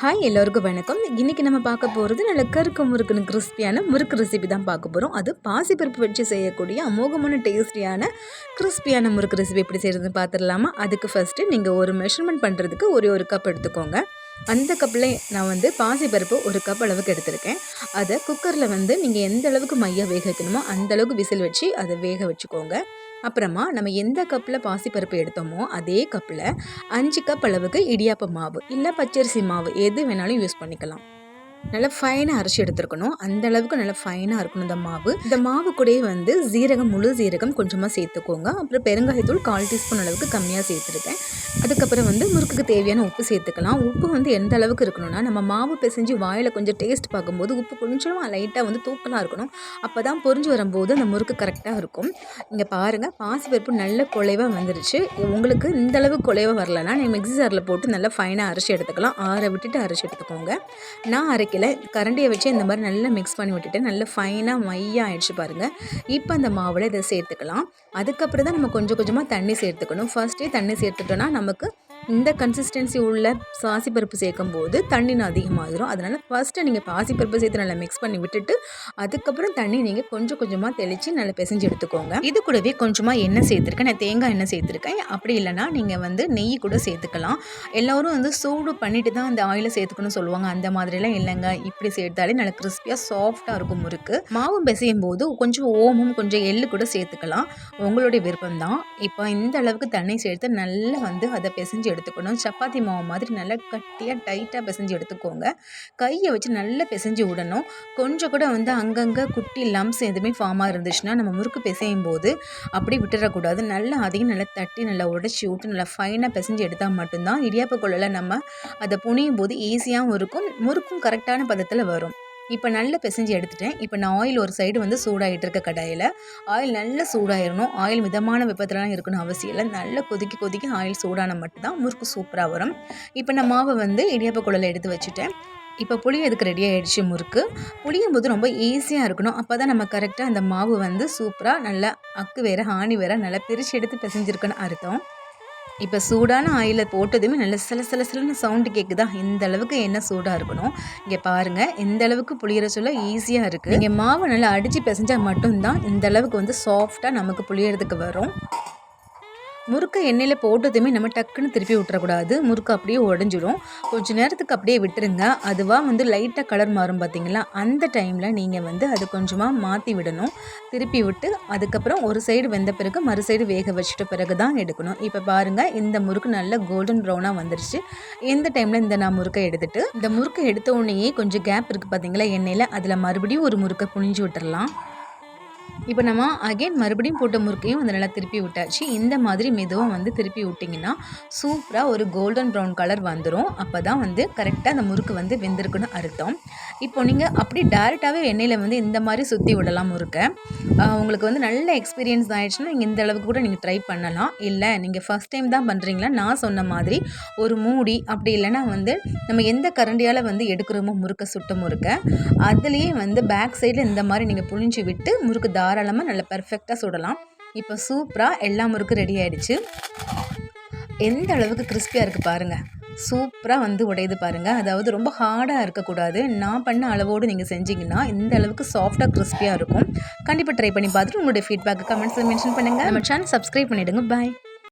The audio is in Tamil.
ஹாய் எல்லோருக்கும் வணக்கம். இன்றைக்கி நம்ம பார்க்க போகிறது நல்ல கருக்கு முறுக்குன்னு கிறிஸ்பியான முறுக்கு ரெசிபி தான் பார்க்க போகிறோம் அது பாசிப்பருப்பு வச்சு செய்யக்கூடிய அமோகமான டேஸ்டியான கிறிஸ்பியான முறுக்கு ரெசிபி எப்படி செய்கிறதுன்னு பார்த்துடலாமா? அதுக்கு ஃபஸ்ட்டு நீங்கள் ஒரு மெஷர்மெண்ட் பண்ணுறதுக்கு ஒரே ஒரு கப் எடுத்துக்கோங்க. அந்த கப்பில் நான் வந்து பாசிப்பருப்பு ஒரு கப் அளவுக்கு எடுத்திருக்கேன். அதை குக்கரில் வந்து நீங்கள் எந்த அளவுக்கு மையாக வேக வைக்கணுமோ அந்த அளவுக்கு விசில் வச்சு அதை வேக வச்சுக்கோங்க. அப்புறமா நம்ம எந்த கப்பில் பாசிப்பருப்பு எடுத்தோமோ அதே கப்பில் அஞ்சு கப் அளவுக்கு இடியாப்ப மாவு இல்லை பச்சரிசி மாவு எது வேணாலும் யூஸ் பண்ணிக்கலாம். நல்லா ஃபைனாக அரைச்சி எடுத்துருக்கணும். அந்த அளவுக்கு நல்லா ஃபைனாக இருக்கணும் இந்த மாவு. இந்த மாவு கூடயே வந்து ஜீரகம் முழு சீரகம் கொஞ்சமாக சேர்த்துக்கோங்க. அப்புறம் பெருங்காயத்தூள் கால் டீஸ்பூன் அளவுக்கு கம்மியாக சேர்த்துருக்கேன். அதுக்கப்புறம் வந்து முறுக்குக்கு தேவையான உப்பு சேர்த்துக்கலாம். உப்பு வந்து எந்த அளவுக்கு இருக்கணும்னா நம்ம மாவு பிசைஞ்சு வாயில் கொஞ்சம் டேஸ்ட் பார்க்கும்போது உப்பு கொஞ்சம் லைட்டாக வந்து தூக்கலாக இருக்கணும். அப்போ தான் பொறிஞ்சு வரும்போது அந்த முறுக்கு கரெக்டாக இருக்கும். இங்கே பாருங்கள் பாசிப்பருப்பு நல்ல குலைவாக வந்துருச்சு. உங்களுக்கு இந்த அளவு குலைவாக வரலன்னா நீங்கள் மிக்ஸி ஜாரில் போட்டு நல்லா ஃபைனாக அரைச்சி எடுத்துக்கலாம். ஆற விட்டுட்டு அரைச்சி எடுத்துக்கோங்க. நான் அரை அரைக்கல கரண்டியை வச்சு இந்த மாதிரி நல்லா மிக்ஸ் பண்ணி விட்டுட்டு நல்லா ஃபைனாக மையாக ஆயிடுச்சு பாருங்கள் இப்போ அந்த மாவில் இதை சேர்த்துக்கலாம். அதுக்கப்புறம் தான் நம்ம கொஞ்சம் கொஞ்சமாக தண்ணி சேர்த்துக்கணும். ஃபஸ்ட்டே தண்ணி சேர்த்துட்டோன்னா நமக்கு இந்த கன்சிஸ்டன்சி உள்ள பாசிப்பருப்பு சேர்க்கும் போது தண்ணி அதிகமாகிடும் அதனால் ஃபஸ்ட்டு நீங்கள் பாசிப்பருப்பு சேர்த்து நல்லா மிக்ஸ் பண்ணி விட்டுட்டு அதுக்கப்புறம் தண்ணி நீங்கள் கொஞ்சம் கொஞ்சமாக தெளித்து நல்லா பிசைஞ்சு எடுத்துக்கோங்க. இது கூடவே கொஞ்சமாக எண்ணெய் சேர்த்துருக்கேன். நான் தேங்காய் எண்ணெய் சேர்த்துருக்கேன். அப்படி இல்லைனா நீங்கள் வந்து நெய் கூட சேர்த்துக்கலாம். எல்லோரும் வந்து சூடு பண்ணிட்டு தான் அந்த ஆயிலை சேர்த்துக்கணும்னு சொல்லுவாங்க. அந்த மாதிரிலாம் இல்லைங்க. இப்படி சேர்த்தாலே நல்லா கிறிஸ்பியாக சாஃப்டாக இருக்கும் முறுக்கு. மாவு பிசையும் போது கொஞ்சம் ஓமும் கொஞ்சம் எள்ளு கூட சேர்த்துக்கலாம். உங்களுடைய விருப்பம் தான் இப்போ இந்த அளவுக்கு தண்ணி சேர்த்து நல்லா வந்து அதை பிசைஞ்சு எடுத்துக்கணும். சப்பாத்தி மாவு மாதிரி நல்லா கட்டியாக டைட்டாக பிசைஞ்சு எடுத்துக்கோங்க. கையை வச்சு நல்லா பிசைஞ்சு விடணும். கொஞ்சம் கூட வந்து அங்கங்கே குட்டி லம்ஸ் எதுவுமே ஃபார்மாக இருந்துச்சுன்னா நம்ம முறுக்கு பிசையும் போது அப்படி விட்டுறக்கூடாது. நல்லா அதையும் நல்லா தட்டி நல்லா உடச்சி விட்டு நல்லா ஃபைனாக பிசைஞ்சு எடுத்தால் மட்டும்தான் இடியாப்ப கொள்ளையில் நம்ம அதை புனியும் போது ஈஸியாகவும் இருக்கும். முறுக்கும் கரெக்டான பதத்தில் வரும். இப்போ நல்லா பிசைஞ்சு எடுத்துட்டேன். இப்போ நான் ஆயில் ஒரு சைடு வந்து சூடாகிட்டு இருக்க கடாயில். ஆயில் நல்லா சூடாயிடணும் ஆயில் மிதமான வெப்பத்திலலாம் இருக்கணும் அவசியம் இல்லை. நல்லா கொதிக்கி கொதிக்கி ஆயில் சூடான மட்டும்தான் முறுக்கு சூப்பராக வரும். இப்போ நான் மாவை வந்து இடியாப்ப குழலில் எடுத்து வச்சுட்டேன். இப்போ புளி அதுக்கு ரெடி ஆகிடுச்சு முறுக்கு. புளியும் போது ரொம்ப ஈஸியாக இருக்கணும். அப்போ தான் நம்ம கரெக்டாக அந்த மாவு வந்து சூப்பராக நல்லா அக்கு வேறு ஹானி வேறு நல்லா பிரித்து எடுத்து பிசைஞ்சிருக்குன்னு அர்த்தம். இப்போ சூடான ஆயிலில் போட்டதுமே நல்ல சில சில சிலன்னு சவுண்டு கேட்குதா இந்த அளவுக்கு என்ன சூடாக இருக்கணும். இங்கே பாருங்கள் இந்த அளவுக்கு புளியிற சொல்ல ஈஸியாக இருக்குது இங்கே மாவை நல்லா அடித்து பிசைஞ்சால் மட்டும்தான் இந்த அளவுக்கு வந்து சாஃப்டாக நமக்கு புளியறதுக்கு வரும். முறுக்கை எண்ணெயில் போட்டதுமே நம்ம டக்குன்னு திருப்பி விட்டுறக்கூடாது முறுக்கு அப்படியே உடஞ்சிடும் கொஞ்சம் நேரத்துக்கு அப்படியே விட்டுருங்க. அதுவாக வந்து லைட்டாக கலர் மாறும் பார்த்தீங்களா அந்த டைமில் நீங்கள் வந்து அது கொஞ்சமாக மாற்றி விடணும். திருப்பி விட்டு அதுக்கப்புறம் ஒரு சைடு வெந்த பிறகு மறு சைடு வேக வச்சுட்ட பிறகு தான் எடுக்கணும். இப்போ பாருங்கள் இந்த முறுக்கு நல்ல கோல்டன் ப்ரௌனாக வந்துருச்சு. எந்த டைமில் இந்த நான் முறுக்கை எடுத்துகிட்டு இந்த முறுக்கை எடுத்த உடனேயே கொஞ்சம் கேப் இருக்குது பார்த்தீங்களா எண்ணெயில்? அதில் மறுபடியும் ஒரு முறுக்கை புனிஞ்சு விட்டுறலாம். இப்போ நம்ம அகைன் மறுபடியும் போட்ட முறுக்கையும் வந்து நல்லா திருப்பி விட்டாச்சு. இந்த மாதிரி மெதுவாக வந்து திருப்பி விட்டிங்கன்னா சூப்பராக ஒரு கோல்டன் ப்ரௌன் கலர் வந்துடும் அப்போ தான் வந்து கரெக்டாக அந்த முறுக்கு வந்து வெந்திருக்குன்னு அர்த்தம். இப்போ நீங்கள் அப்படி டேரெக்டாகவே எண்ணெயில் வந்து இந்த மாதிரி சுற்றி விடலாம் முறுக்கை. உங்களுக்கு வந்து நல்ல எக்ஸ்பீரியன்ஸ் ஆகிடுச்சுன்னா நீங்கள் இந்த அளவுக்கு கூட நீங்கள் ட்ரை பண்ணலாம். இல்லை நீங்கள் ஃபஸ்ட் டைம் தான் பண்ணுறீங்களா நான் சொன்ன மாதிரி ஒரு மூடி அப்படி இல்லைன்னா வந்து நம்ம எந்த கரண்டியால் வந்து எடுக்கிறோமோ முறுக்கை சுட்ட முறுக்கை அதுலேயே வந்து பேக் சைடில் இந்த மாதிரி நீங்கள் புழிஞ்சு விட்டு முறுக்கு தார தாராளமாக நல்லா பர்ஃபெக்டாக சுடலாம். இப்போ சூப்பராக எல்லா முறுக்கும் ரெடி ஆகிடுச்சு எந்த அளவுக்கு கிறிஸ்பியாக இருக்குது பாருங்கள் சூப்பராக வந்து உடையுது பாருங்கள் அதாவது ரொம்ப ஹார்டாக இருக்கக்கூடாது. நான் பண்ண அளவோடு நீங்கள் செஞ்சிங்கன்னா இந்த அளவுக்கு சாஃப்டாக கிறிஸ்பியாக இருக்கும். கண்டிப்பாக ட்ரை பண்ணி பார்த்துட்டு உங்களுடைய ஃபீட்பேக்கு கமெண்ட்ஸில் மென்ஷன் பண்ணுங்கள் நம்ம சேனல் சப்ஸ்கிரைப் பண்ணிவிடுங்க பாய்